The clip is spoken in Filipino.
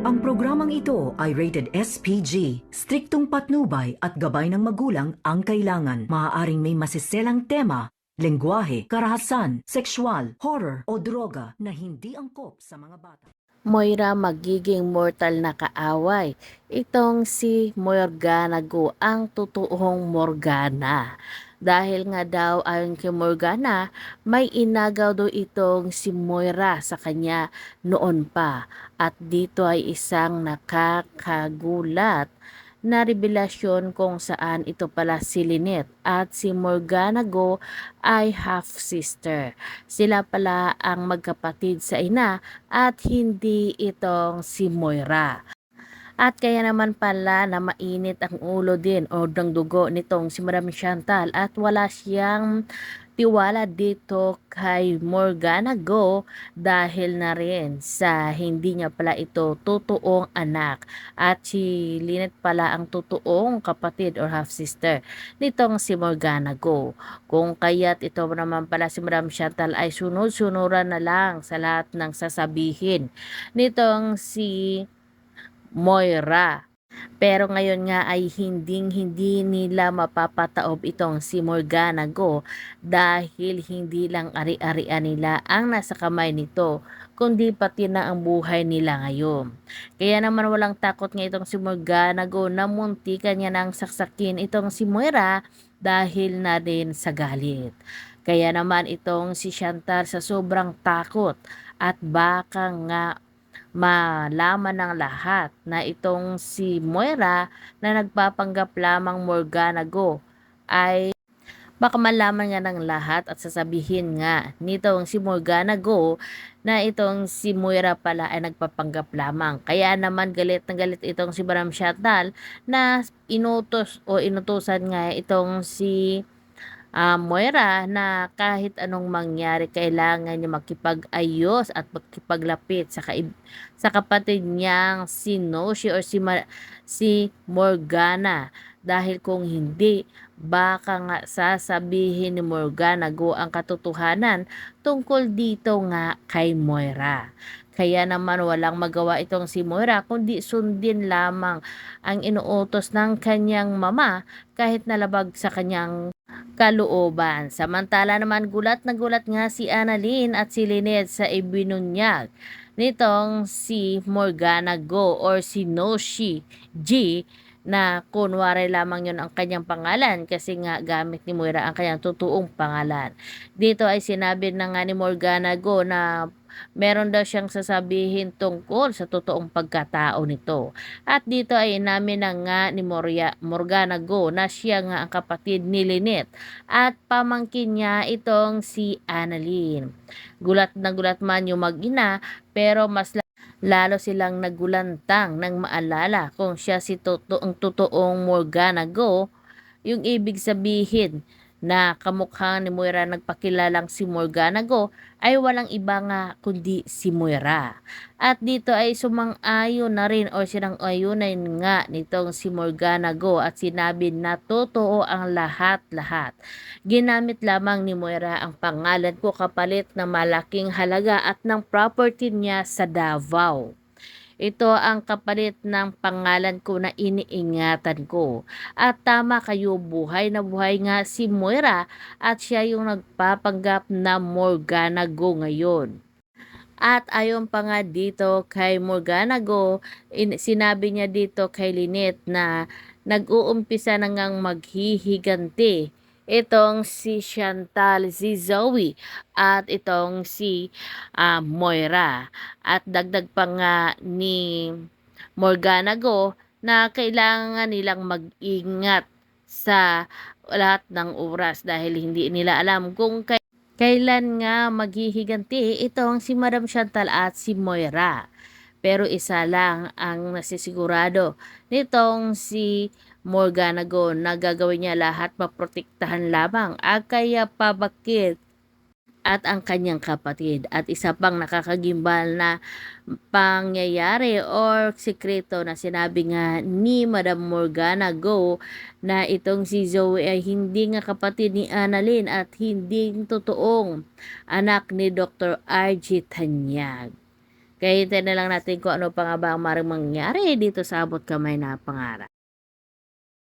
Ang programang ito ay rated SPG. Striktong patnubay at gabay ng magulang ang kailangan. Maaaring may masiselang tema, lengguwahe, karahasan, sexual, horror o droga na hindi angkop sa mga bata. Moira magiging mortal na kaaway. Itong si Morgana Go ang totoong Morgana. Dahil nga daw ayon kay Morgana, may inagaw daw itong si Moira sa kanya noon pa. At dito ay isang nakakagulat na revelasyon kung saan ito pala si Lynette at si Morgana Go ay half-sister. Sila pala ang magkapatid sa ina at hindi itong si Moira. At kaya naman pala na mainit ang ulo din o ng dugo nitong si Madam Chantal at wala siyang tiwala dito kay Morgana Go dahil na rin sa hindi niya pala ito totoong anak at si Lynette pala ang totoong kapatid or half-sister nitong si Morgana Go. Kung kaya't ito naman pala si Madam Chantal ay sunod-sunuran na lang sa lahat ng sasabihin nitong si Moira. Pero ngayon nga ay hinding hindi nila mapapataob itong si Morgana Go dahil hindi lang ari-arian nila ang nasa kamay nito kundi pati na ang buhay nila ngayon. Kaya naman walang takot nga itong si Morgana Go na muntikan niya ng saksakin itong si Moira dahil na din sa galit. Kaya naman itong si Chantal sa sobrang takot at baka nga malaman ng lahat na itong si Moira na nagpapanggap lamang Morgana Go ay baka malaman nga ng lahat at sasabihin nga nitong si Morgana Go na itong si Moira pala ay nagpapanggap lamang. Kaya naman galit na galit itong si Baram Chantal na inutos o inutusan nga itong si uh, Moira na kahit anong mangyari kailangan niya makipag-ayos at makipaglapit sa kaib- sa kapatid niyang si Noshi or si Ma- si Morgana dahil kung hindi baka nga sasabihin ni Morgana go ang katotohanan tungkol dito nga kay Moira. Kaya naman walang magawa itong si Moira kundi sundin lamang ang inuutos ng kanyang mama kahit nalabag sa kanyang kalooban. Samantala naman gulat na gulat nga si Annalyn at si Lynette sa ibinunyag nitong si Morgana Go or si Noshi G na kunwari lamang yon ang kanyang pangalan kasi nga gamit ni Moira ang kanyang totoong pangalan. Dito ay sinabi na nga ni Morgana Go na meron daw siyang sasabihin tungkol sa totoong pagkatao nito. At dito ay inamin na nga ni Moria, Morgana Go na siya nga ang kapatid ni Lynette at pamangkin niya itong si Annalyn. Gulat na gulat man yung mag-ina pero mas lalo silang nagulantang nang maalala kung siya si totoong totoong Morgana Go, yung ibig sabihin na kamukha ni Moira nagpakilalang si Morgana Go ay walang iba nga kundi si Moira. At dito ay sumang-ayon na rin o sinang ayunan nga nitong si Morgana Go at sinabi na totoo ang lahat-lahat. Ginamit lamang ni Moira ang pangalan ko kapalit na malaking halaga at ng property niya sa Davao. Ito ang kapalit ng pangalan ko na iniingatan ko. At tama kayo, buhay na buhay nga si Moira at siya yung nagpapanggap na Morgana Go ngayon. At ayon pa nga dito kay Morgana Go, in, sinabi niya dito kay Lynette na nag-uumpisa na ngang maghihiganti itong si Chantal, si Zoe, at itong si uh, Moira. At dagdag pa nga ni Morgana Go na kailangan nilang mag-ingat sa lahat ng oras dahil hindi nila alam kung kay kailan nga maghihiganti itong si Madam Chantal at si Moira. Pero isa lang ang nasisigurado nitong si Morgana Go na gagawin niya lahat maprotektahan lamang ang kaya pabakit at ang kanyang kapatid. At isa pang nakakagimbal na pangyayari or sikreto na sinabi nga ni Madam Morgana Go na itong si Zoe ay hindi nga kapatid ni Annalyn at hindi totoong anak ni Dr. R.G. Tanyag. Kaya hintayin na lang natin kung ano pa nga ba ang maring mangyari dito sa abot kamay na pangarap.